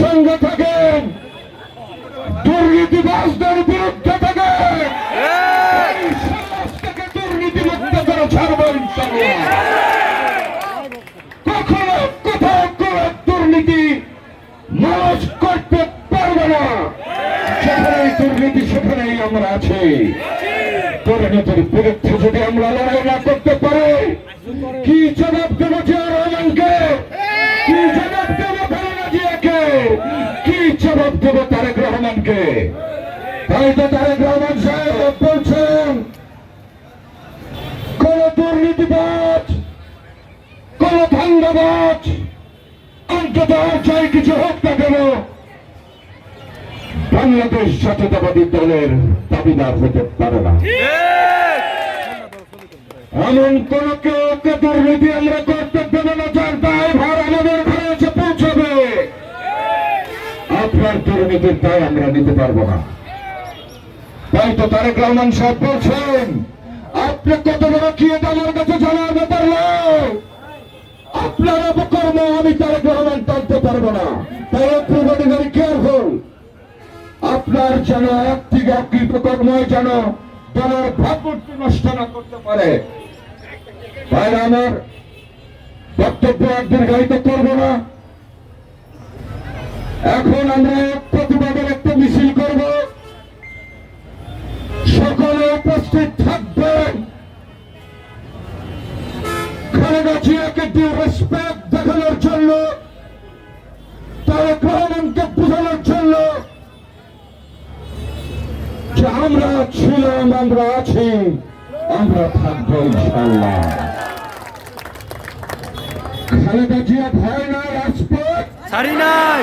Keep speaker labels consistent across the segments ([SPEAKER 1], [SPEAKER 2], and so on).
[SPEAKER 1] সঙ্গে থাকেন। দুর্নীতিবাসদের বিরুদ্ধে থাকেন। এই সমাজ থেকে দুর্নীতি করে ছাড়বো কখনো কোথাও কোনো দুর্নীতি মানুষ করতে পারবে না। দুর্নীতি, সেখানেই আমরা আছি। দুর্নীতির বিরুদ্ধে যদি আমরা লড়াই না করতে পারি, কি জবাব দেব রহমানকে কি জবাব দেব কি জবাব দেব তারেক রহমানকে? তাই তো তারেক রহমান সাহেব বলছেন, কোন দুর্নীতিবাজ, কোন ধান্দাবাজ, অন্তত চাই কিছু হোক না কেন, বাংলাদেশ জাতীয়তাবাদী দলের দাবিদার হতে পারে না। এমন কোন কেউ দুর্নীতি আমরা করতে দেব না, যার দায় ভার আমাদের আপনার দুর্নীতির দায় আমরা নিতে পারব না। তাই তো তারেক রহমান সাহেব বলছেন, আপনি কত বড় কি এটা আমার কাছে জানার ব্যাপার নয় আপনার অপকর্ম আমি তারেক রহমান টানতে পারব না। তাই এভরিবডি ভেরি কেয়ারফুল আপনার যেন একটি কৃতকর্মই যেন দলের ভাবমূর্তি নষ্ট না করতে পারে। তাই আমার বক্তব্য একদিন দীর্ঘায়িত করব না। এখন আমরা প্রতিবাদের একটা মিছিল করব। সকলে উপস্থিত থাকবেন খালেদা জিয়াকে ডিউ রেসপেক্ট দেখানোর জন্য, তারেক রহমানকে বোঝানোর জন্য যে আমরা ছিলাম, আমরা আছি, আমরা থাকব ইনশাল্লাহ খালেদা জিয়া ভয় নয় রাজপথ।
[SPEAKER 2] ছাড়ি নাই।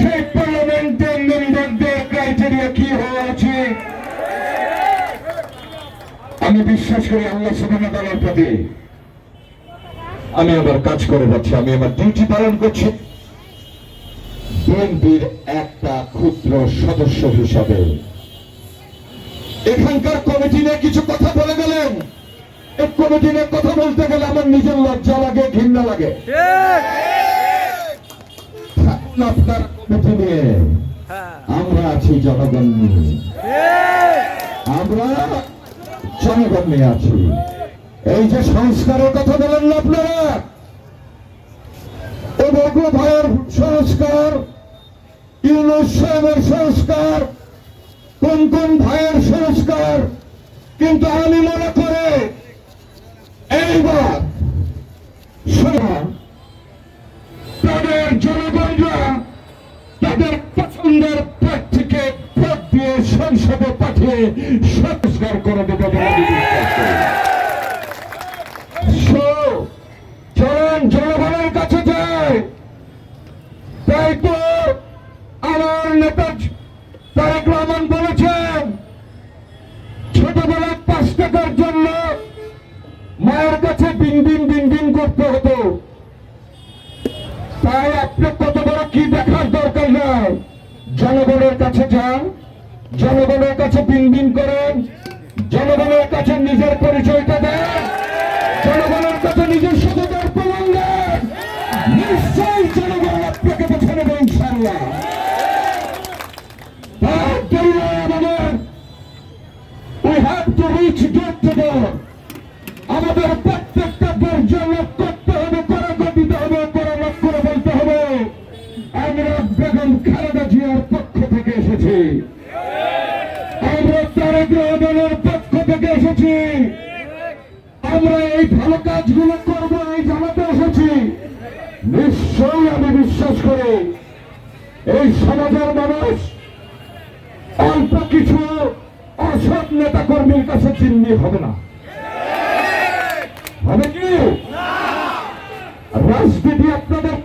[SPEAKER 1] সেই পার্লামেন্টের মেম্বারদের ক্রাইটেরিয়া কি হওয়া উচিত আমি বিশ্বাস করি আল্লাহ প্রতি আমি আবার কাজ করে যাচ্ছি, আমি আমার ডিউটি পালন করছি। বিএনপির একটা ক্ষুদ্র সদস্য হিসাবে এখানকার কমিটি নিয়ে কিছু কথা বলে গেলেন। এই কমিটি নিয়ে কথা বলতে গেলে আমার নিজের লজ্জা লাগে, ঘৃণা লাগে। আপনার কমিটি নিয়ে আমরা আছি জনগণ নিয়ে। আমরা জনগণ নিয়ে আছি। এই যে সংস্কারের কথা বলেন না আপনারা? ও বগু ভাইয়ের সংস্কার ইউনুস সাহেবের সংস্কার কোন কোন ভাইয়ের সংস্কার। কিন্তু আমি মনে করে এইবার শোনা পাঠিয়ে সংস্কার করে দেবে বলে জনগণের কাছে যায় তাই তো আমার নেতা তারেক রহমান বলেছেন, ছোটবেলায় পাঁচ টাকার জন্য মায়ের কাছে দিন দিন দিন দিন করতে হতো। তাই আপনি কত বড় কি দেখার দরকার নাই। জনগণের কাছে যান। জনগণের কাছে বিন বিন করেন। জনগণের কাছে নিজের পরিচয়টা দেন। জনগণের কাছে নিজের সততার প্রমাণ দেন। নিশ্চয়ই জনগণ আপনাকে বেছে নেবে ইনশাল্লাহ আমাদের উই হ্যাভ টু reach কাজগুলো করব এই জানাতে এসেছি। নিশ্চয়ই আমি বিশ্বাস করি, এই সমাজের মানুষ অল্প কিছু অসৎ নেতা কর্মীর কাছে চিহ্নি হবে না। হবে কি? রাজনীতি আপনাদের